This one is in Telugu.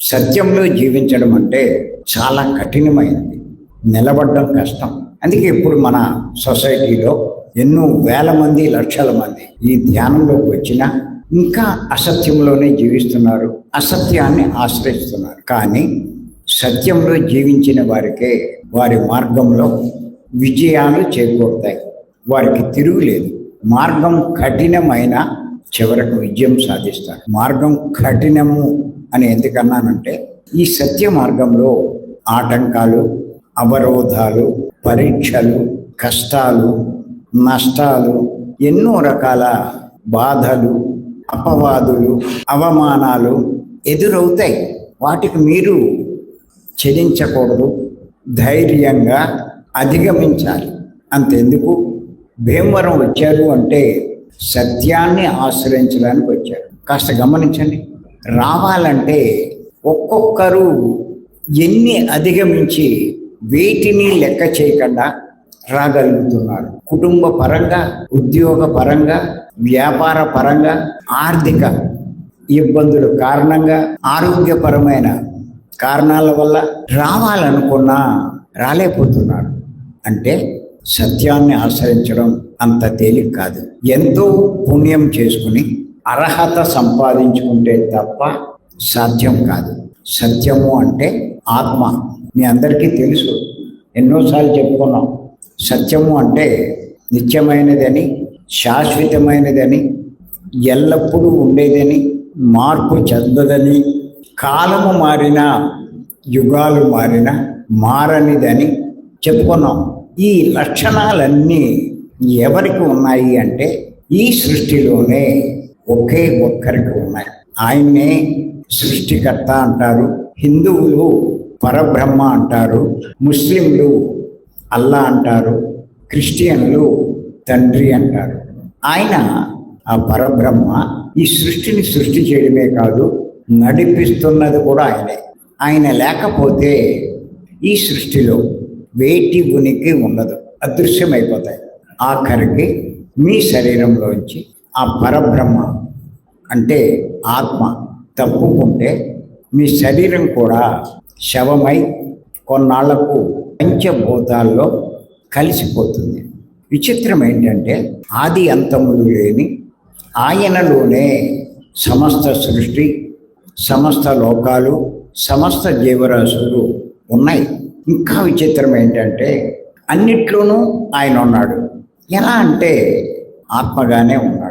సత్యంలో జీవించడం అంటే చాలా కఠినమైనది నిలబడడం కష్టం. అందుకే ఇప్పుడు మన సొసైటీలో ఎన్నో వేల మంది లక్షల మంది ఈ ధ్యానంలోకి వచ్చినా ఇంకా అసత్యంలోనే జీవిస్తున్నారు అసత్యాన్ని ఆశ్రయిస్తున్నారు. కానీ సత్యంలో జీవించిన వారికే వారి మార్గంలో విజయాలు చేకూరుతాయి. వారికి తిరుగులేదు మార్గం కఠినమైన చివరకు విజయం సాధిస్తారు. మార్గం కఠినము అని ఎందుకన్నానంటే ఈ సత్య మార్గంలో ఆటంకాలు అవరోధాలు పరీక్షలు కష్టాలు నష్టాలు ఎన్నో రకాల బాధలు అపవాదులు అవమానాలు ఎదురవుతాయి. వాటికి మీరు చెలించకూడదు ధైర్యంగా అధిగమించాలి. అంతెందుకు? భీమవరం వచ్చారు అంటే సత్యాన్ని ఆశ్రయించడానికి వచ్చారు. కాస్త గమనించండి. రావాలంటే ఒక్కొక్కరు ఎన్ని అధిగమించి వేటిని లెక్క చేయకుండా రాగలుగుతున్నారు. కుటుంబ పరంగా ఉద్యోగ పరంగా వ్యాపార పరంగా ఆర్థిక ఇబ్బందుల కారణంగా ఆరోగ్యపరమైన కారణాల వల్ల రావాలనుకున్నా రాలేకపోతున్నారు. అంటే సత్యాన్ని ఆశ్రయించడం అంత తేలిక కాదు. ఎంతో పుణ్యం చేసుకుని అర్హత సంపాదించుకుంటే తప్ప సాధ్యం కాదు. సత్యము అంటే ఆత్మ. మీ అందరికీ తెలుసు. ఎన్నోసార్లు చెప్పుకున్నాం. సత్యము అంటే నిత్యమైనదని శాశ్వతమైనదని ఎల్లప్పుడూ ఉండేదని మార్పు చెందదని కాలము మారినా యుగాలు మారినా మారనిదని చెప్పుకున్నాం. ఈ లక్షణాలన్నీ ఎవరికి ఉన్నాయి అంటే ఈ సృష్టిలోనే ఒకే ఒక్కరికి ఉన్నాయి. ఆయన్నే సృష్టికర్త అంటారు హిందువులు పరబ్రహ్మ అంటారు ముస్లింలు అల్లా అంటారు క్రిస్టియన్లు తండ్రి అంటారు. ఆయన ఆ పరబ్రహ్మ ఈ సృష్టిని సృష్టి చేయడమే కాదు నడిపిస్తున్నది కూడా ఆయనే. ఆయన లేకపోతే ఈ సృష్టిలో వేటి ఉనికి ఉండదు అదృశ్యమైపోతాయి. ఆఖరికి మీ శరీరంలోంచి ఆ పరబ్రహ్మ అంటే ఆత్మ తప్పుకుంటే మీ శరీరం కూడా శవమై కొన్నాళ్ళకు పంచభూతాల్లో కలిసిపోతుంది. విచిత్రం ఏంటంటే ఆది అంతములు లేని ఆయనలోనే సమస్త సృష్టి సమస్త లోకాలు సమస్త జీవరాశులు ఉన్నాయి. ఇంకా విచిత్రం ఏంటంటే అన్నిట్లోనూ ఆయన ఉన్నాడు. ఎలా అంటే ఆత్మగానే ఉన్నాడు.